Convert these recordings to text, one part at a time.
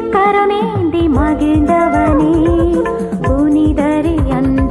கரமேந்தி மகிழ்ந்தவனே. புனிதறி அன்ன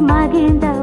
மகிழ்ந்த